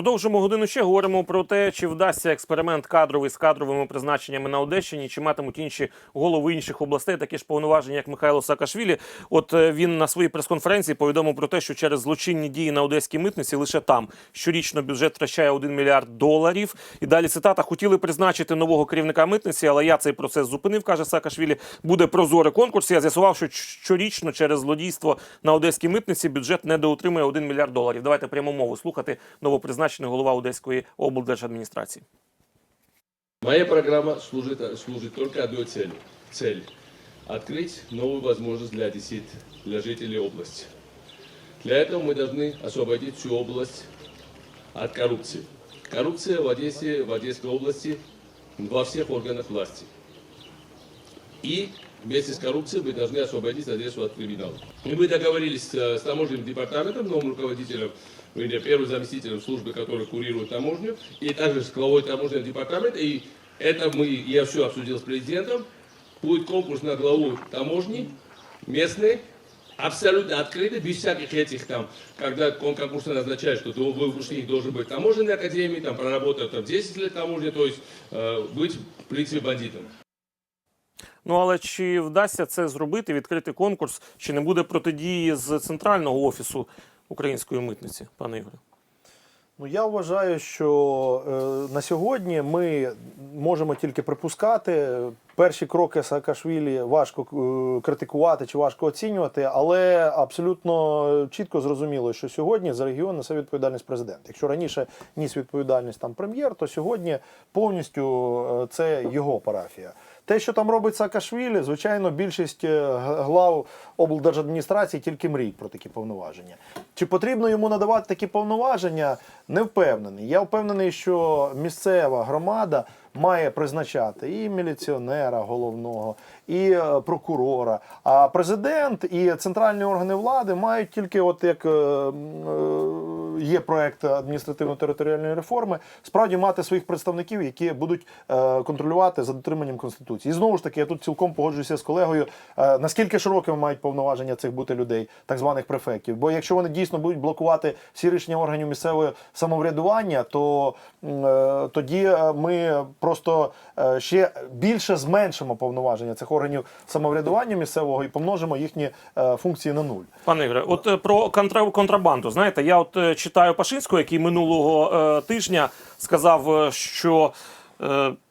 Продовжимо годину ще. Говоримо про те, чи вдасться експеримент кадровий з кадровими призначеннями на Одещині, чи матимуть інші голови інших областей такі ж повноваження, як Михайло Саакашвілі. От е, він на своїй прес-конференції повідомив про те, що через злочинні дії на одеській митниці лише там щорічно бюджет втрачає 1 мільярд доларів. І далі цитата: хотіли призначити нового керівника митниці, але я цей процес зупинив, каже Саакашвілі. Буде прозорий конкурс. Я з'ясував, що щорічно через злодійство на одеській митниці бюджет недоотримує 1 мільярд доларів. Давайте пряму мову слухати новопризначений голова Одеської облдержадміністрації. Моя программа служит, служит только одной цели. Цель – открыть новую возможность для одессит, для жителей области. Для этого мы должны освободить всю область от коррупции. Коррупция в Одессе, в Одесской области во всех органах власти. И вместе с коррупцией мы должны освободить Одессу от криминала. И мы договорились с, с таможенным департаментом, новым руководителем, вернее, первым заместителем службы, который курирует таможню, и также с главой таможенного департамента. И это мы, я все обсудил с президентом. Будет конкурс на главу таможни, местный, абсолютно открытый, без всяких этих там, когда кон- конкурсы назначают, что ты- вы ушли, должен быть таможенной академии, там, проработать там 10 лет таможни, то есть э, быть, в принципе, бандитом. Ну але чи вдасться це зробити, відкрити конкурс, чи не буде протидії з центрального офісу української митниці, пане Ігоре? Ну, я вважаю, що е, на сьогодні ми можемо тільки припускати. Перші кроки Саакашвілі важко е, критикувати чи важко оцінювати, але абсолютно чітко зрозуміло, що сьогодні за регіон несе відповідальність президент. Якщо раніше ніс відповідальність там прем'єр, то сьогодні повністю е, це його парафія. Те, що там робить Саакашвілі, звичайно, більшість е, глав облдержадміністрації тільки мріють про такі повноваження. Чи потрібно йому надавати такі повноваження? Не впевнений. Я впевнений, що місцева громада має призначати і міліціонера головного, і е, прокурора. А президент і центральні органи влади мають тільки, от як е, е, є проект адміністративно-територіальної реформи, справді мати своїх представників, які будуть контролювати за дотриманням конституції. І знову ж таки, я тут цілком погоджуюся з колегою. Наскільки широкими мають повноваження цих бути людей, так званих префектів? Бо якщо вони дійсно будуть блокувати всі рішення органів місцевого самоврядування, то тоді ми просто ще більше зменшимо повноваження цих органів самоврядування місцевого і помножимо їхні е, функції на нуль. Пане Ігоре, от е, про контра- контрабанду. Знаєте, я от е, читаю Пашинського, який минулого тижня сказав, що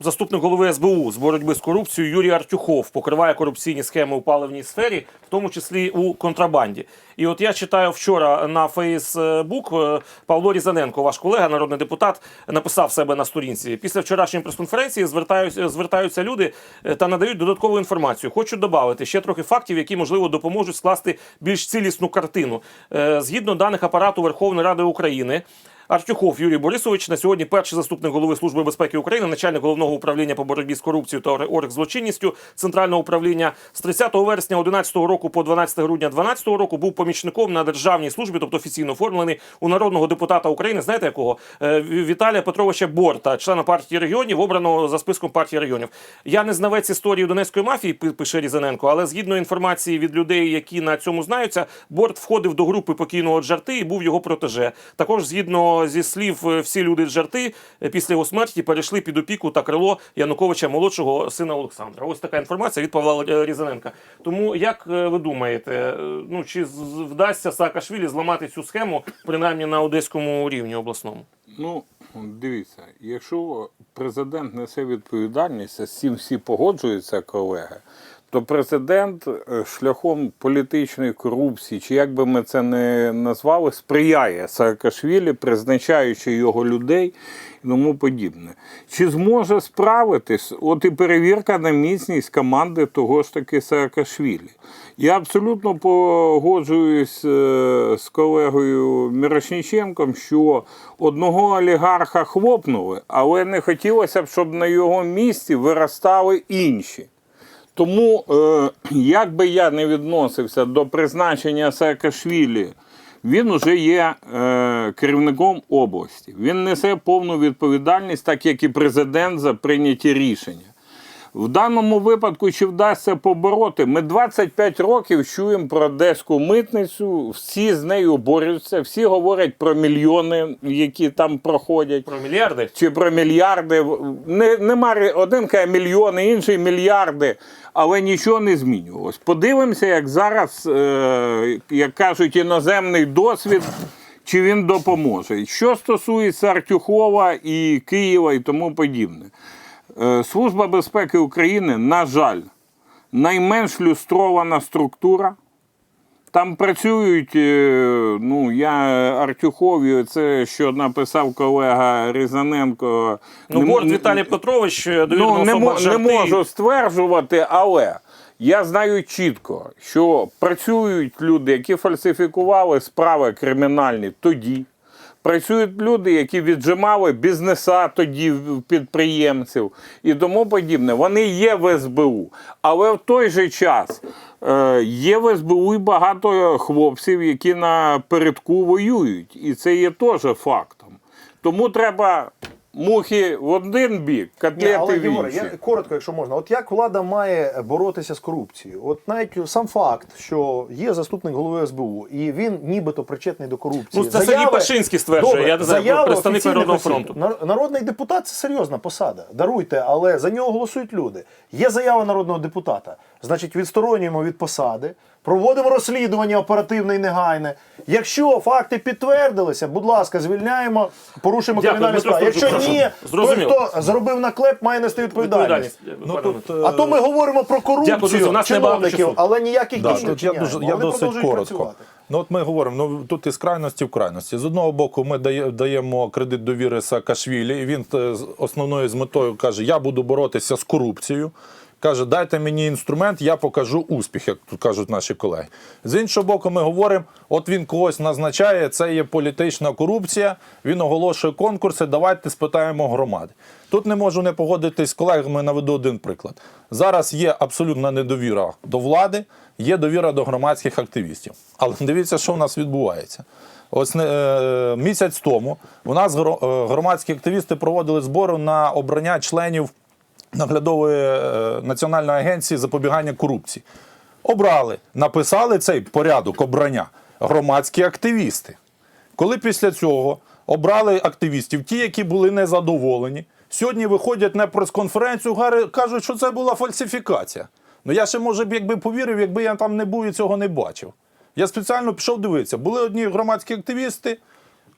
заступник голови СБУ з боротьби з корупцією Юрій Артюхов покриває корупційні схеми у паливній сфері, в тому числі у контрабанді. І от я читаю вчора на Фейсбук е, Павло Різаненко, ваш колега, народний депутат, написав себе на сторінці. Після вчорашньої прес-конференції звертаються, звертаються люди е, та надають додаткову інформацію. Хочу додати ще трохи фактів, які можливо допоможуть скласти більш цілісну картину. Е, Згідно даних апарату Верховної Ради України. Артюхов Юрій Борисович на сьогодні перший заступник голови Служби безпеки України, начальник головного управління по боротьбі з корупцією та оргзлочинністю Центрального управління з 30 вересня 2011 року по 12 грудня 2012 року був помічником на державній службі, тобто офіційно оформлений у народного депутата України. Знаєте якого Е, Віталія Петровича Борта, члена партії регіонів, обраного за списком партії регіонів. Я не знавець історії донецької мафії, пи- пише Різаненко, але згідно інформації від людей, які на цьому знаються, Борт входив до групи покійного Джарти і був його протеже. Також згідно зі слів е, всі люди Джарти е, після його смерті перейшли під опіку та крило Януковича молодшого сина Олександра. Ось така інформація від Павла е, Різаненка. Тому як ви думаєте, ну чи вдасться Саакашвілі зламати цю схему принаймні на одеському рівні обласному? Ну, дивіться, якщо президент несе відповідальність, з цим всі погоджуються, колеги, то президент е, шляхом політичної корупції, чи як би ми це не назвали, сприяє Саакашвілі, призначаючи його людей і тому подібне. Чи зможе справитись? От і перевірка на міцність команди того ж таки Саакашвілі. Я абсолютно погоджуюсь е, з колегою Мірошніченком, що одного олігарха хлопнули, але не хотілося б, щоб на його місці виростали інші. Тому, е, як би я не відносився до призначення Саакашвілі, він вже є е, керівником області. Він несе повну відповідальність, так як і президент за прийняті рішення. В даному випадку, чи вдасться побороти, ми 25 років чуємо про одеську митницю, всі з нею борються, всі говорять про мільйони, які там проходять. Про мільярди. Чи про мільярди. Не, нема один каже мільйони, інший мільярди, але нічого не змінювалось. Подивимося, як зараз, е, як кажуть, іноземний досвід, чи він допоможе. Що стосується Артюхова і Києва і тому подібне. Е, Служба безпеки України, на жаль, найменш люстрована структура. Там працюють, е, ну, я Артюхові, це що написав колега Різаненко. Ну, не борт Віталій Петрович, е, ну, не, особа не можу стверджувати, але я знаю чітко, що працюють люди, які фальсифікували справи кримінальні тоді. Працюють люди, які віджимали бізнеса тоді підприємців і тому подібне. Вони є в СБУ. Але в той же час е, є в СБУ і багато хлопців, які на передку воюють. І це є теж фактом. Тому треба мухи в один бік, Ні, але в Єгоре, інший. я коротко, якщо можна. От як влада має боротися з корупцією? От навіть сам факт, що є заступник голови СБУ, і він нібито причетний до корупції. Ну, це Сергій Пашинський стверджує, я не знаю, заяви представник офіційних Народного осіб. фронту. Нар- Народний депутат це серйозна посада. Даруйте, але за нього голосують люди. Є заява народного депутата. Значить, відсторонюємо від посади, проводимо розслідування оперативне і негайне. Якщо факти підтвердилися, будь ласка, звільняємо, порушимо Дякую, кримінальні справи. Якщо ні, той, хто зробив наклеп, має нести відповідальність. Відповідальність. Ну, тут, е, А то ми говоримо про корупцію Дякую, у нас чиновників, але ніяких Да, дій не я дуже я досить коротко. працювати. Ну от ми говоримо, ну тут із крайності в крайності. З одного боку, ми даємо кредит довіри Саакашвілі, і він е, з основною з метою каже: Я буду боротися з корупцією. Каже, дайте мені інструмент, я покажу успіх, як тут кажуть наші колеги. З іншого боку, ми говоримо: от він когось назначає, це є політична корупція. Він оголошує конкурси. Давайте спитаємо громади. Тут не можу не погодитись з колегами. Наведу один приклад. Зараз є абсолютна недовіра до влади, є довіра до громадських активістів. Але дивіться, що в нас відбувається. Ось е, місяць тому у нас е, громадські активісти проводили збори на обрання членів наглядової е, національної агенції запобігання корупції. Обрали, написали цей порядок обрання громадські активісти. Коли після цього обрали активістів, ті, які були незадоволені, сьогодні виходять на прес-конференцію, кажуть, що це була фальсифікація. Ну я ще може б якби повірив, якби я там не був і цього не бачив. Я спеціально пішов дивитися. Були одні громадські активісти,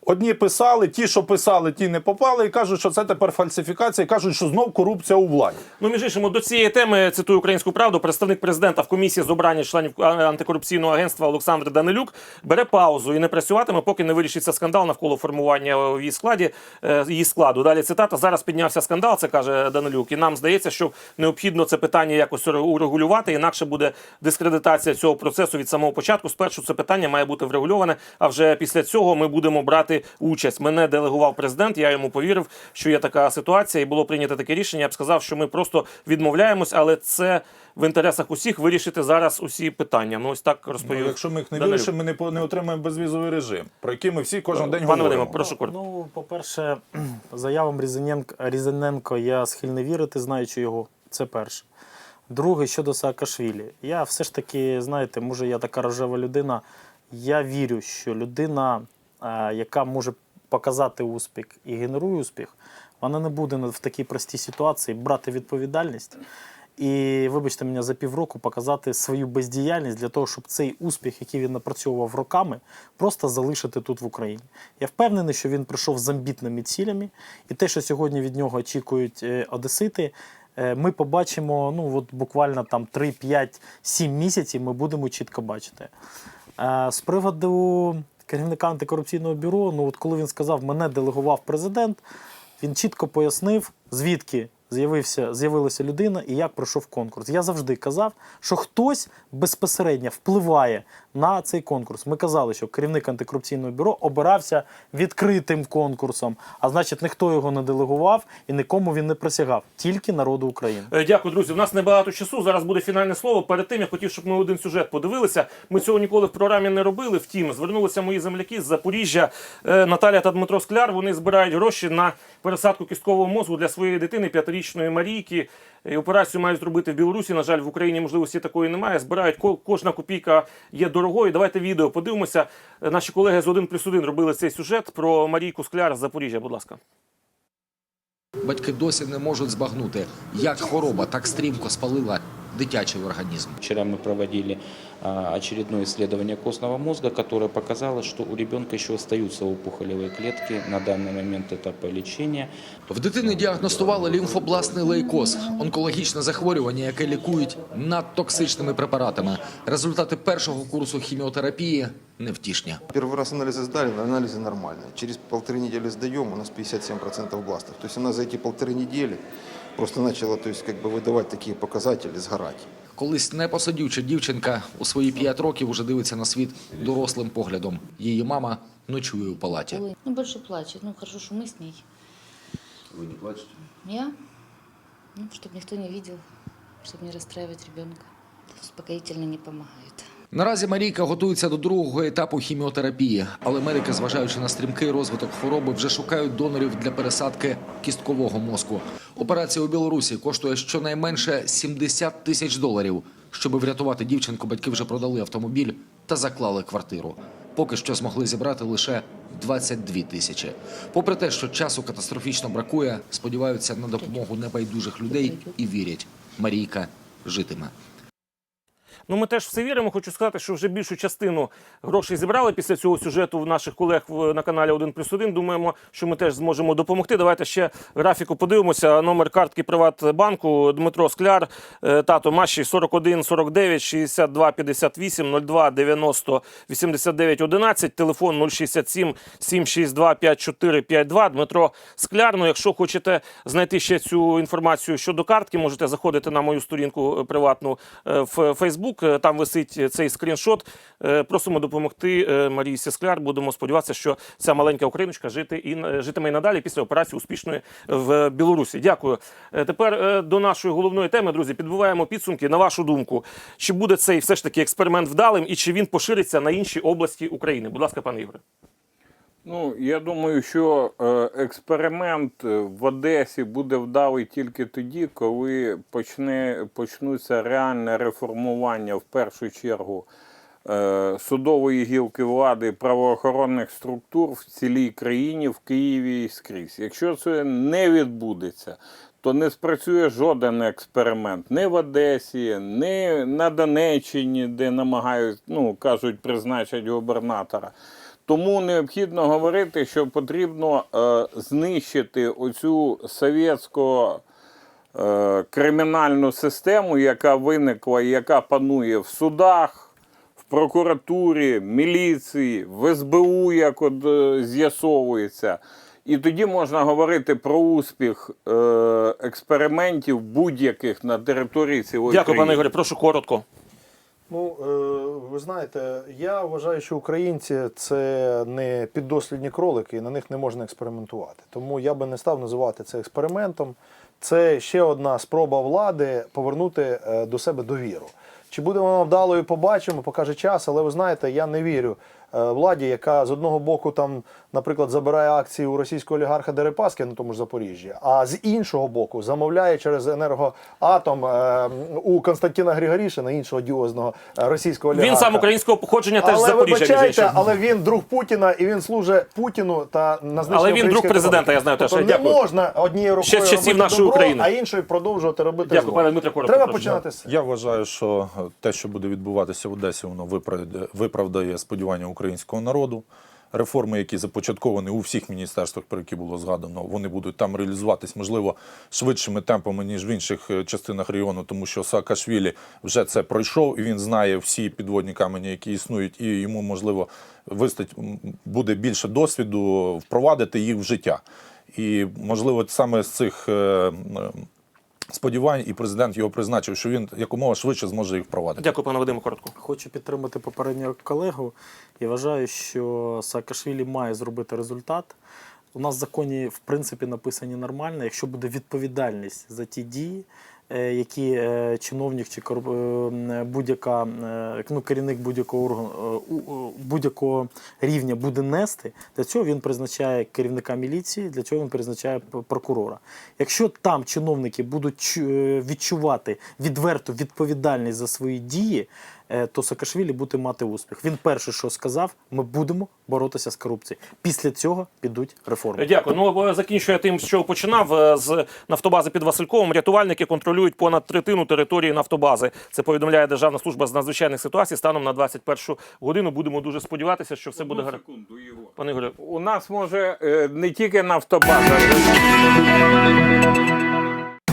одні писали, ті, що писали, ті не попали, і кажуть, що це тепер фальсифікація, і кажуть, що знов корупція у владі. Ну, між іншим, до цієї теми цитую українську правду. Представник президента в комісії з обрання членів антикорупційного агентства Олександр Данилюк бере паузу і не працюватиме, поки не вирішиться скандал навколо формування в її складі е, її складу. Далі цитата. Зараз піднявся скандал, це каже Данилюк. І нам здається, що необхідно це питання якось урегулювати, інакше буде дискредитація цього процесу від самого початку. Спершу це питання має бути врегульоване. А вже після цього ми будемо брати участь. Мене делегував президент. Я йому повірив, що є така ситуація, і було прийнято таке рішення. Я б сказав, що ми просто відмовляємось, але це в інтересах усіх вирішити зараз усі питання. Ну ось так розповів. Ну, якщо ми їх не Данилюк. вирішимо, ми не, по- не отримаємо безвізовий режим, про який ми всі кожен день Пане говоримо. Вадиме, прошу коротко. Ну, по-перше, заявам Різаненко, Різаненко я схильний вірити, знаючи його. Це перше. Друге, щодо Саакашвілі. Я все ж таки, знаєте, може, я така рожева людина. Я вірю, що людина, е, яка може показати успіх і генерує успіх, вона не буде в такій простій ситуації брати відповідальність. І, вибачте мене, за півроку показати свою бездіяльність для того, щоб цей успіх, який він напрацьовував роками, просто залишити тут в Україні. Я впевнений, що він прийшов з амбітними цілями, і те, що сьогодні від нього очікують е, одесити, е, ми побачимо ну, от буквально там 3, 5, 7 місяців ми будемо чітко бачити. Е, З приводу керівника антикорупційного бюро, ну от коли він сказав, мене делегував президент, він чітко пояснив, звідки з'явився, з'явилася людина і як пройшов конкурс. Я завжди казав, що хтось безпосередньо впливає на цей конкурс. Ми казали, що керівник антикорупційного бюро обирався відкритим конкурсом, а значить, ніхто його не делегував і нікому він не присягав, тільки народу України. Е, Дякую, друзі. У нас небагато часу. Зараз буде фінальне слово. Перед тим я хотів, щоб ми один сюжет подивилися. Ми цього ніколи в програмі не робили. Втім, звернулися мої земляки з Запоріжжя е, Наталя та Дмитро Скляр. Вони збирають гроші на пересадку кісткового мозку для своєї дитини, п'ятирічної Марійки. Операцію мають зробити в Білорусі. На жаль, в Україні можливості такої немає. Збирають кожна копійка є дорогою. Давайте відео подивимося. Наші колеги з 1 плюс 1 робили цей сюжет про Марійку Скляр з Запоріжжя. Будь ласка. Батьки досі не можуть збагнути, як хвороба так стрімко спалила дитячий організм. Вчера мы проводили а, очередное исследование костного мозга, которое показало, что у ребенка еще остаются опухолевые клетки. На данный момент этапа лечения. В дитини діагностували лімфобластний лейкоз – онкологічне захворювання, яке лікують надтоксичними препаратами. Результати першого курсу хіміотерапії невтішні. Первый раз анализы сдали, но анализы нормальные. Через полторы недели сдаем, у нас 57% бластов. То есть она за эти полторы недели просто начала то есть, как бы выдавать такие показатели, сгорать. Колись непосадюча дівчинка у свої п'ять років уже дивиться на світ дорослим поглядом. Її мама ночує у палаті. Ой, Ну, больше плачет. Ну, хорошо, что мы с ней. Вы не плачете? Я? Ну, чтобы никто не видел, чтобы не расстраивать ребенка. Успокоительно не помогают. Наразі Марійка готується до другого етапу хіміотерапії, але медики, зважаючи на стрімкий розвиток хвороби, вже шукають донорів для пересадки кісткового мозку. Операція у Білорусі коштує щонайменше 70 тисяч доларів. Щоб врятувати дівчинку, батьки вже продали автомобіль та заклали квартиру. Поки що змогли зібрати лише 22 тисячі. Попри те, що часу катастрофічно бракує, сподіваються на допомогу небайдужих людей і вірять, Марійка житиме. Ну, ми теж все віримо. Хочу сказати, що вже більшу частину грошей зібрали після цього сюжету в наших колег на каналі 1 плюс 1. Думаємо, що ми теж зможемо допомогти. Давайте ще графіку подивимося. Номер картки Приватбанку Дмитро Скляр, е, тато Маші 41 49 62 58 02 90 89 11, телефон 067 762 54 52. Дмитро Скляр. Ну, якщо хочете знайти ще цю інформацію щодо картки, можете заходити на мою сторінку приватну е, в Фейсбук. Е, Там висить цей скріншот. Е, Просимо допомогти е, Марії Сіскляр. Будемо сподіватися, що ця маленька україночка жити і е, житиме і надалі після операції успішної в Білорусі. Дякую. Е, Тепер е, до нашої головної теми, друзі, підбиваємо підсумки. На вашу думку, чи буде цей все ж таки експеримент вдалим і чи він пошириться на інші області України? Будь ласка, пане Ігоре. Ну, я думаю, що е, експеримент е, в Одесі буде вдалий тільки тоді, коли почне, почнуться реальне реформування в першу чергу е, судової гілки влади правоохоронних структур в цілій країні, в Києві і скрізь. Якщо це не відбудеться, то не спрацює жоден експеримент ні в Одесі, ні на Донеччині, де намагають, ну кажуть, призначать губернатора. Тому необхідно говорити, що потрібно е, знищити оцю совєтсько е, кримінальну систему, яка виникла і яка панує в судах, в прокуратурі, міліції, в СБУ, як от е, з'ясовується. І тоді можна говорити про успіх е, експериментів будь-яких на території цілої Дякую, країни. пане Ігоре. Прошу коротко. Ну, е, ви знаєте, я вважаю, що українці це не піддослідні кролики, і на них не можна експериментувати. Тому я би не став називати це експериментом. Це ще одна спроба влади повернути е, до себе довіру. Чи буде вона вдалою, побачимо, покаже час, але ви знаєте, я не вірю владі, яка з одного боку там, наприклад, забирає акції у російського олігарха Дерипаски на тому ж Запоріжжі, а з іншого боку замовляє через енергоатом е, у Константина Григорішина, іншого діозного е, російського олігарха. Він сам українського походження теж але Запоріжжя. вибачайте, але він друг Путіна і він служить Путіну та на Але він друг президента, економіки. я знаю теж. Тобто не Дякую. можна однією рукою Ще з часів робити нашої добро, України. а іншою продовжувати робити Дякую, зло. пане Дмитре, коротко, Треба починати з Я вважаю, що те, що буде відбуватися в Одесі, воно виправдає, виправдає сподівання українського народу. Реформи, які започатковані у всіх міністерствах, про які було згадано, вони будуть там реалізуватись, можливо, швидшими темпами, ніж в інших е, частинах регіону, тому що Саакашвілі вже це пройшов, і він знає всі підводні камені, які існують, і йому, можливо, вистать, буде більше досвіду впровадити їх в життя. І, можливо, саме з цих. Сподівань, і президент його призначив, що він якомога швидше зможе їх впровадити. Дякую, пане Вадиме, коротко. Хочу підтримати попереднього колегу і вважаю, що Саакашвілі має зробити результат. У нас в законі, в принципі, написані нормально. Якщо буде відповідальність за ті дії, які е, чиновник чи е, будь-яка е, ну, керівник будь-якого органу е, будь-якого рівня буде нести, для цього він призначає керівника міліції, для цього він призначає прокурора. Якщо там чиновники будуть чу- е, відчувати відверту відповідальність за свої дії, е, то Саакашвілі буде мати успіх. Він перше, що сказав, ми будемо боротися з корупцією. Після цього підуть реформи. Дякую. Ну е, закінчую тим, що починав Е, з нафтобази під Васильковим. Рятувальники контролюють понад третину території нафтобази. Це повідомляє Державна служба з надзвичайних ситуацій. Станом на 21 годину будемо дуже сподіватися, що все буде гаразд. секунду, Ігор. Пане Ігорю, У нас може е, не тільки нафтобаза.